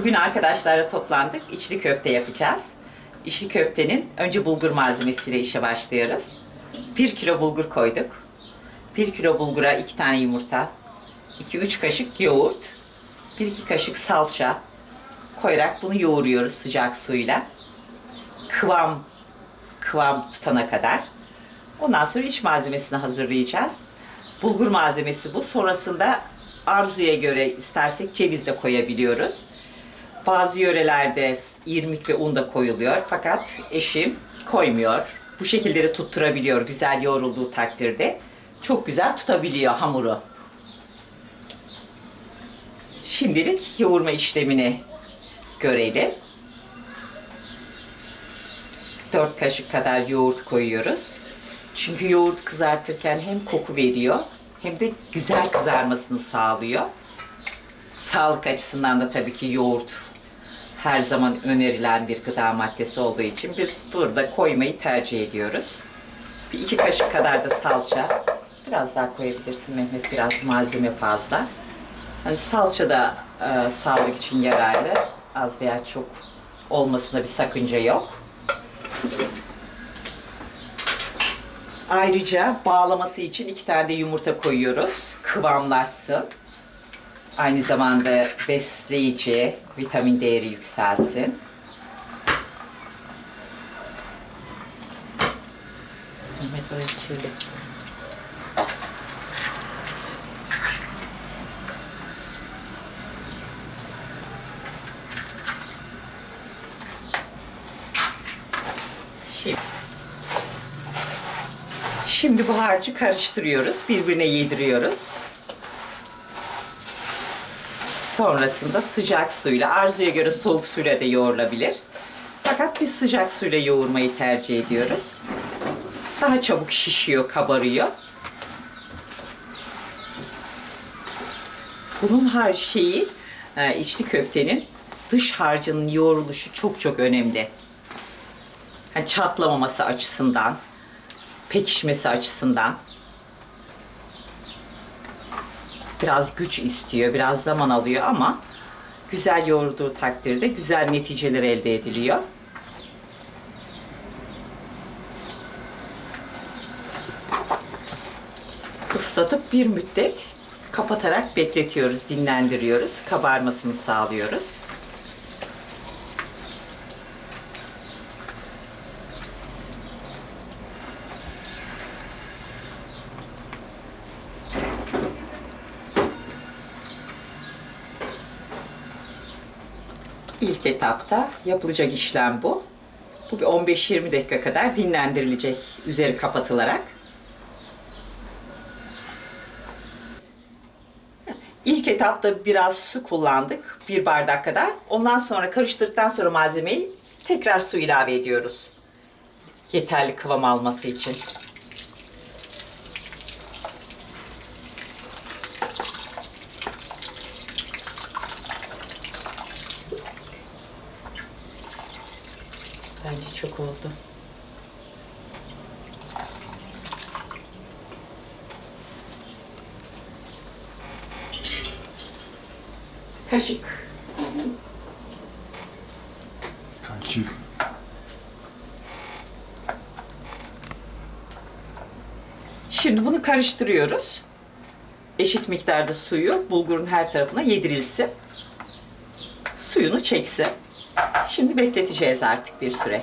Bugün arkadaşlarla toplandık. İçli köfte yapacağız. İçli köftenin önce bulgur malzemesiyle işe başlıyoruz. 1 kilo bulgur koyduk. 1 kilo bulgura 2 tane yumurta, 2-3 kaşık yoğurt, 1-2 kaşık salça koyarak bunu yoğuruyoruz sıcak suyla. Kıvam kıvam tutana kadar. Ondan sonra iç malzemesini hazırlayacağız. Bulgur malzemesi bu. Sonrasında arzuya göre istersek ceviz de koyabiliyoruz. Bazı yörelerde irmik ve un da koyuluyor fakat eşim koymuyor. Bu şekilleri tutturabiliyor güzel yoğrulduğu takdirde. Çok güzel tutabiliyor hamuru. Şimdilik yoğurma işlemini görelim. 4 kaşık kadar yoğurt koyuyoruz. Çünkü yoğurt kızartırken hem koku veriyor hem de güzel kızarmasını sağlıyor. Sağlık açısından da tabii ki yoğurt her zaman önerilen bir gıda maddesi olduğu için biz burada koymayı tercih ediyoruz. Bir iki kaşık kadar da salça. Biraz daha koyabilirsin Mehmet. Biraz malzeme fazla. Hani salça da e, sağlık için yararlı. Az veya çok olmasına bir sakınca yok. Ayrıca bağlaması için iki tane de yumurta koyuyoruz. Kıvamlaşsın. Aynı zamanda besleyici, vitamin değeri yükselsin. Mehmet oraya kirli. Şimdi Şimdi bu harcı karıştırıyoruz. Birbirine yediriyoruz. Sonrasında sıcak suyla, arzuya göre soğuk suyla da yoğrulabilir. Fakat biz sıcak suyla yoğurmayı tercih ediyoruz. Daha çabuk şişiyor, kabarıyor. Bunun her şeyi, e, içli köftenin dış harcının yoğruluşu çok çok önemli. Hani çatlamaması açısından, pekişmesi açısından biraz güç istiyor, biraz zaman alıyor ama güzel yoğrulduğu takdirde güzel neticeler elde ediliyor. Islatıp bir müddet kapatarak bekletiyoruz, dinlendiriyoruz, kabarmasını sağlıyoruz. İlk etapta yapılacak işlem bu. Bu bir 15-20 dakika kadar dinlendirilecek üzeri kapatılarak. İlk etapta biraz su kullandık. Bir bardak kadar. Ondan sonra karıştırdıktan sonra malzemeyi tekrar su ilave ediyoruz. Yeterli kıvam alması için. Bence çok oldu. Kaşık. Kaçık. Şimdi bunu karıştırıyoruz. Eşit miktarda suyu bulgurun her tarafına yedirilsin. Suyunu çeksin. Şimdi bekleteceğiz artık bir süre.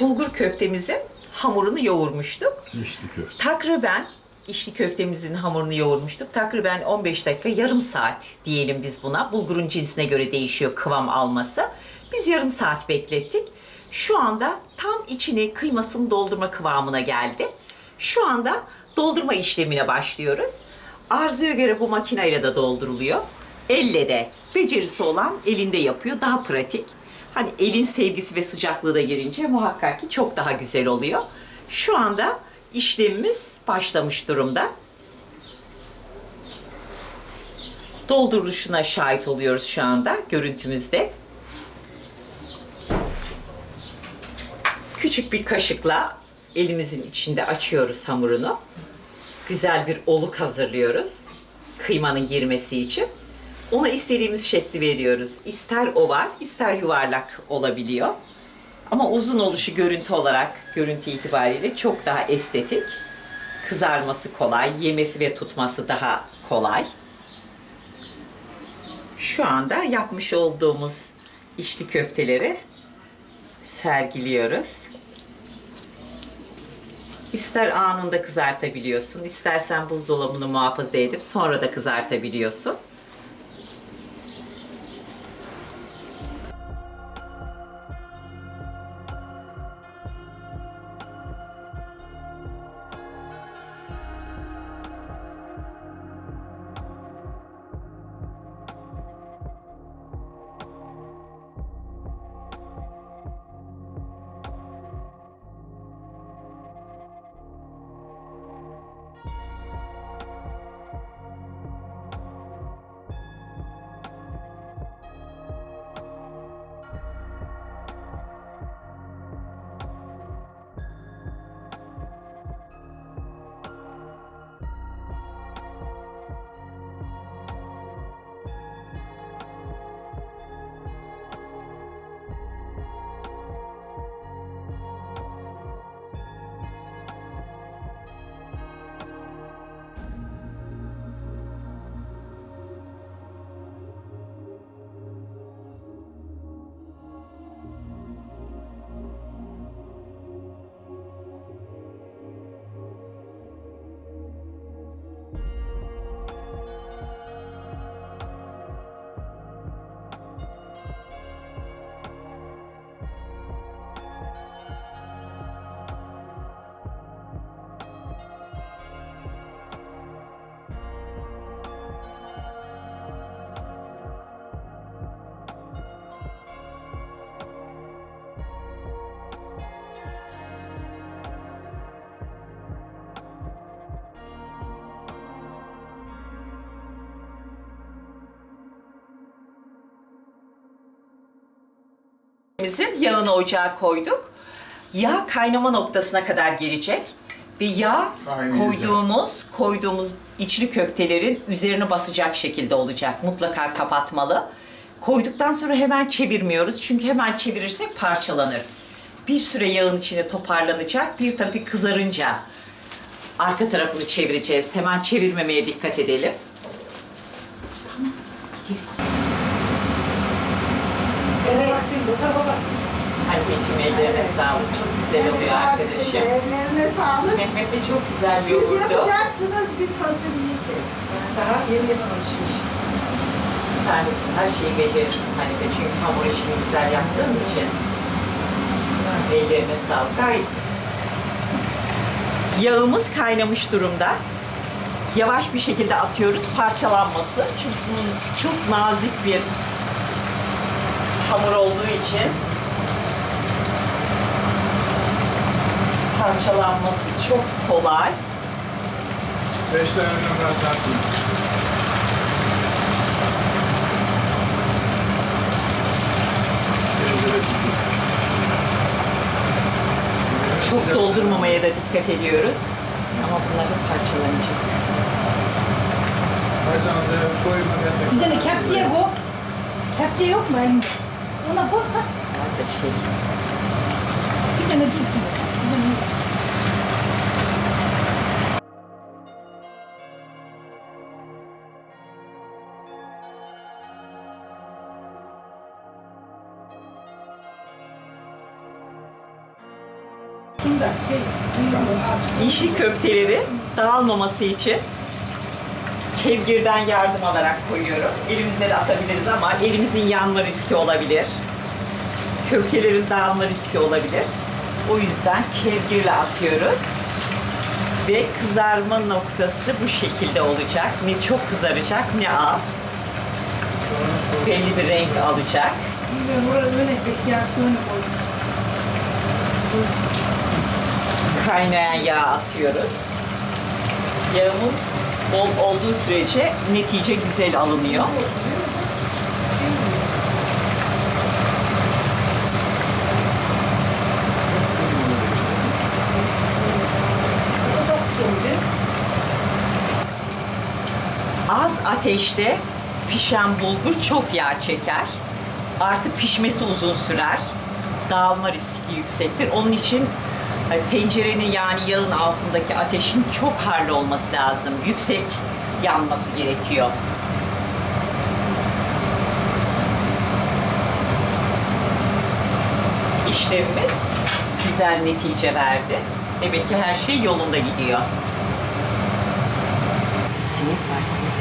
Bulgur köftemizin hamurunu yoğurmuştuk. İçli köfte. Takriben içli köftemizin hamurunu yoğurmuştuk. Takriben 15 dakika, yarım saat diyelim biz buna. Bulgurun cinsine göre değişiyor kıvam alması. Biz yarım saat beklettik. Şu anda tam içini kıymasını doldurma kıvamına geldi. Şu anda doldurma işlemine başlıyoruz. Arzuya göre bu makineyle de dolduruluyor. Elle de becerisi olan elinde yapıyor. Daha pratik. Hani elin sevgisi ve sıcaklığı da girince muhakkak ki çok daha güzel oluyor. Şu anda işlemimiz başlamış durumda. Dolduruluşuna şahit oluyoruz şu anda görüntümüzde. Küçük bir kaşıkla elimizin içinde açıyoruz hamurunu. Güzel bir oluk hazırlıyoruz. Kıymanın girmesi için. Ona istediğimiz şekli veriyoruz. İster oval, ister yuvarlak olabiliyor. Ama uzun oluşu görüntü olarak, görüntü itibariyle çok daha estetik. Kızarması kolay, yemesi ve tutması daha kolay. Şu anda yapmış olduğumuz içli köfteleri sergiliyoruz. İster anında kızartabiliyorsun, istersen buzdolabını muhafaza edip sonra da kızartabiliyorsun. Bizim yağını ocağa koyduk. Yağ kaynama noktasına kadar gelecek. Ve yağ Kaynayacak. koyduğumuz koyduğumuz içli köftelerin üzerine basacak şekilde olacak. Mutlaka kapatmalı. Koyduktan sonra hemen çevirmiyoruz. Çünkü hemen çevirirsek parçalanır. Bir süre yağın içinde toparlanacak. Bir tarafı kızarınca arka tarafını çevireceğiz. Hemen çevirmemeye dikkat edelim. Anneciğim ellerine sağlık. Çok güzel oluyor arkadaşım. Ellerine sağlık. Mehmet de çok güzel Siz yoğurdu. yapacaksınız, biz hazır yiyeceğiz. Daha yeni alışmış. Sen her şeyi becerirsin Hanife. Çünkü hamur işini güzel yaptığın için. Ellerine sağlık. Gayet. Yağımız kaynamış durumda. Yavaş bir şekilde atıyoruz parçalanması. Çünkü çok nazik bir hamur olduğu için parçalanması çok kolay. Beş tane biraz daha. Çok doldurmamaya da dikkat ediyoruz. Ama bunlar da parçalanacak. Bir tane kepçeye koy. Kepçe yok mu elinde? Ona koy. ha. Bunlar da şey. Bir tane da şey. İçli köfteleri dağılmaması için kevgirden yardım alarak koyuyorum. Elimize de atabiliriz ama elimizin yanma riski olabilir. Köftelerin dağılma riski olabilir. O yüzden kevgirle atıyoruz. Ve kızarma noktası bu şekilde olacak. Ne çok kızaracak ne az. Belli bir renk alacak. Kaynayan yağ atıyoruz. Yağımız bol olduğu sürece netice güzel alınıyor. Az ateşte pişen bulgur çok yağ çeker. Artı pişmesi uzun sürer. Dağılma riski yüksektir. Onun için tencerenin yani yağın altındaki ateşin çok harlı olması lazım. Yüksek yanması gerekiyor. İşlemimiz güzel netice verdi. Demek ki her şey yolunda gidiyor. Sinek var sinek.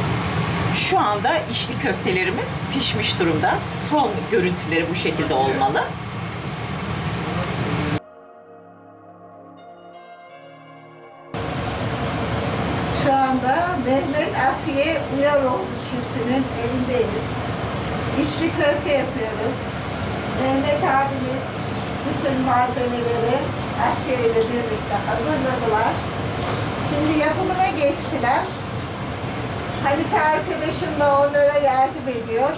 Şu anda içli köftelerimiz pişmiş durumda. Son görüntüleri bu şekilde olmalı. Asiye Uyaroğlu çiftinin evindeyiz. İçli köfte yapıyoruz. Mehmet abimiz bütün malzemeleri Asiye ile birlikte hazırladılar. Şimdi yapımına geçtiler. Hanife arkadaşım da onlara yardım ediyor.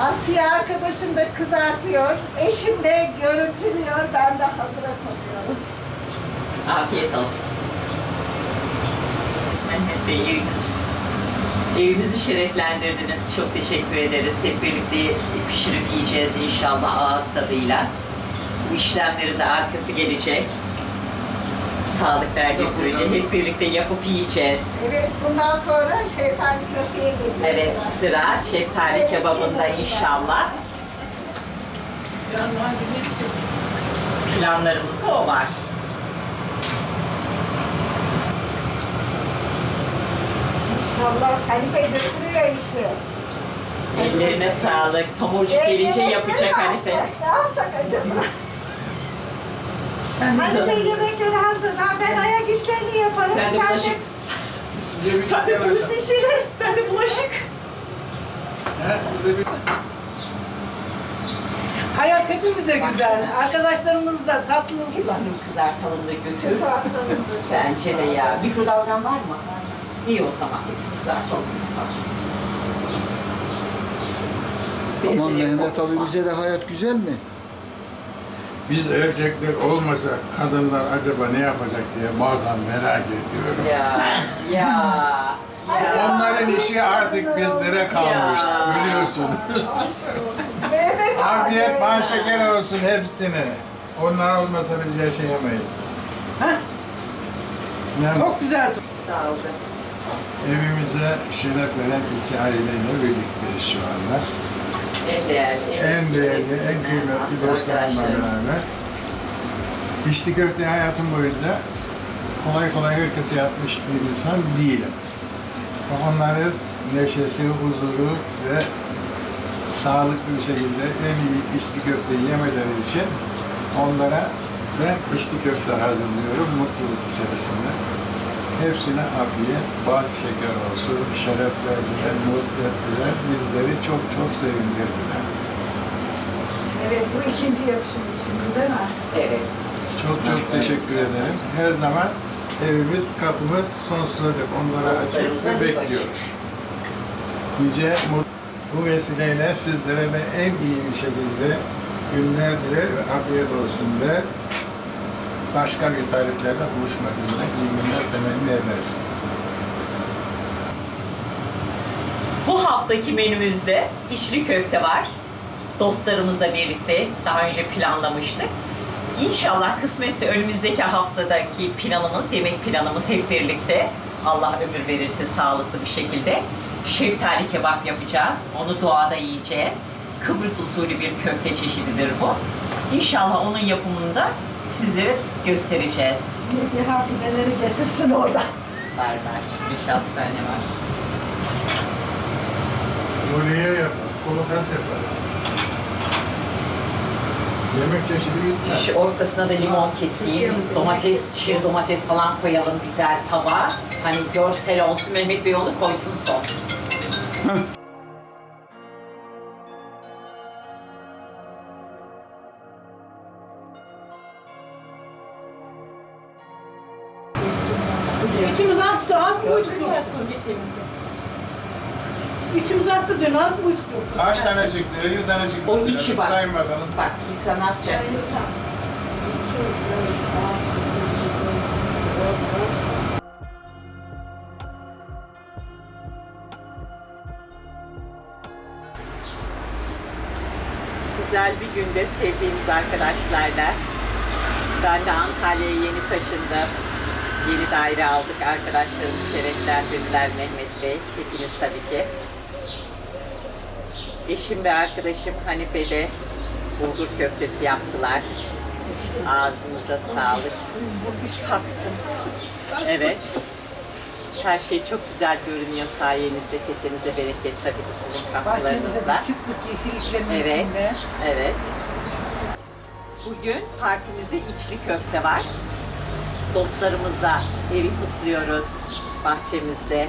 Asiye arkadaşım da kızartıyor. Eşim de görüntülüyor. Ben de hazıra konuyorum. Afiyet olsun. Mehmet Bey evimizi, evimizi şereflendirdiniz. Çok teşekkür ederiz. Hep birlikte pişirip yiyeceğiz inşallah ağız tadıyla. Bu işlemlerin de arkası gelecek. Sağlık verdiği sürece hep birlikte yapıp yiyeceğiz. Evet, bundan sonra şeftali köfteye geliyor Evet sıra. sıra şeftali kebabında inşallah. Planlarımızda o var. İnşallah Hanife götürüyor işi. Ellerine sağlık. Tomurcuk gelince Yemekleri yapacak ne Hanife. yapsak, Ne yapsak acaba? Kendisi- Hanife yemekleri hazırla. Ben ayak işlerini yaparım. Ben de Sen bulaşık. Size bir Ben de gel bulaşık aşağı. pişiririz. Ben de bulaşık. He, size bir... Hayat hepimize güzel. Arkadaşlarımız da tatlı. Hepsini kızartalım da götür. Kızartalım da çok Bence de ya. Mikrodalgan var mı? İyi o zaman. Hepsini kızartalım yoksa. Aman Bezini Mehmet abimize de hayat güzel mi? Biz erkekler olmasa kadınlar acaba ne yapacak diye bazen merak ediyorum. Ya, ya. Acaba- Onların işi artık bizlere kalmış. Ya. Biliyorsunuz. Mehmet Afiyet, bal şeker olsun hepsine. Onlar olmasa biz yaşayamayız. Heh, Yani çok güzel. Dağıldı. Evimize şeref veren iki aileyle birlikteyiz şu anda. En değerli, En değerli, en kıymetli dostlarımla beraber. İçli köfte hayatım boyunca kolay kolay herkese yapmış bir insan değilim. Onların neşesi, huzuru ve sağlıklı bir şekilde en iyi içli köfteyi yemeleri için onlara ben içli köfte hazırlıyorum mutluluk içerisinde. Hepsine afiyet, bal şeker olsun, şeref verdiler, mutlu ettiler, bizleri çok çok sevindirdiler. Evet, bu ikinci yapışımız şimdi değil mi? Evet. Çok çok teşekkür ederim. Her zaman evimiz, kapımız sonsuza dek onlara açık ve bekliyoruz. Nice bu vesileyle sizlere de en iyi bir şekilde günler diler ve afiyet olsun der. Başka bir tariflerde buluşmak üzere iyi günler temenni ederiz. Bu haftaki menümüzde içli köfte var. Dostlarımızla birlikte daha önce planlamıştık. İnşallah kısmetse önümüzdeki haftadaki planımız, yemek planımız hep birlikte Allah ömür verirse sağlıklı bir şekilde şeftali kebap yapacağız. Onu doğada yiyeceğiz. Kıbrıs usulü bir köfte çeşididir bu. İnşallah onun yapımında sizlere göstereceğiz. Medya hafideleri getirsin orada. Var var. 5-6 tane var. Voleye yapar, kolokas yapar. Yemek çeşidi bitmez. Şu ortasına da limon keseyim, domates, çiğ domates falan koyalım güzel tabağa. Hani görsel olsun, Mehmet Bey onu koysun son. İçimiz arttı az mı uyduk yoksa? gittiğimizde. İçimiz arttı dün az mı uyduk yoksa? Kaç tane çıktı? 50 tane çıktı. O mesela. içi bak. Sayın bakalım. Bak, sen ne yapacaksın? Güzel bir günde sevdiğimiz arkadaşlarla. Ben de Antalya'ya yeni taşındım. Yeni daire aldık. Arkadaşlarım şereflendirdiler Mehmet Bey. Hepiniz tabii ki. Eşim ve arkadaşım Hanife de bulgur köftesi yaptılar. Ağzınıza sağlık. Taktım. Evet. Her şey çok güzel görünüyor sayenizde. Kesenize bereket tabii ki sizin Bahçemizde katkılarınızla. bir yeşilliklerin Evet, içinde. evet. Bugün partimizde içli köfte var. Dostlarımızla evi kutluyoruz bahçemizde.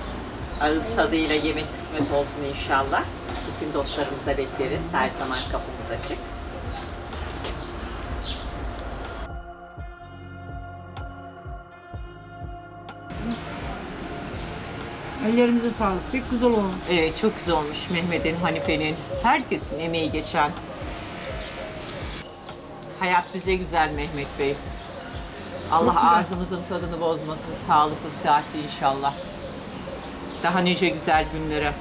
Ağız tadıyla yemek kısmet olsun inşallah. Bütün dostlarımızı da bekleriz. Her zaman kapımız açık. Ellerimize sağlık. Pek güzel olmuş. Evet çok güzel olmuş Mehmet'in, Hanife'nin, herkesin emeği geçen. Hayat bize güzel Mehmet Bey. Allah ağzımızın tadını bozmasın. Sağlıklı, sıhhatli inşallah. Daha nice güzel günlere.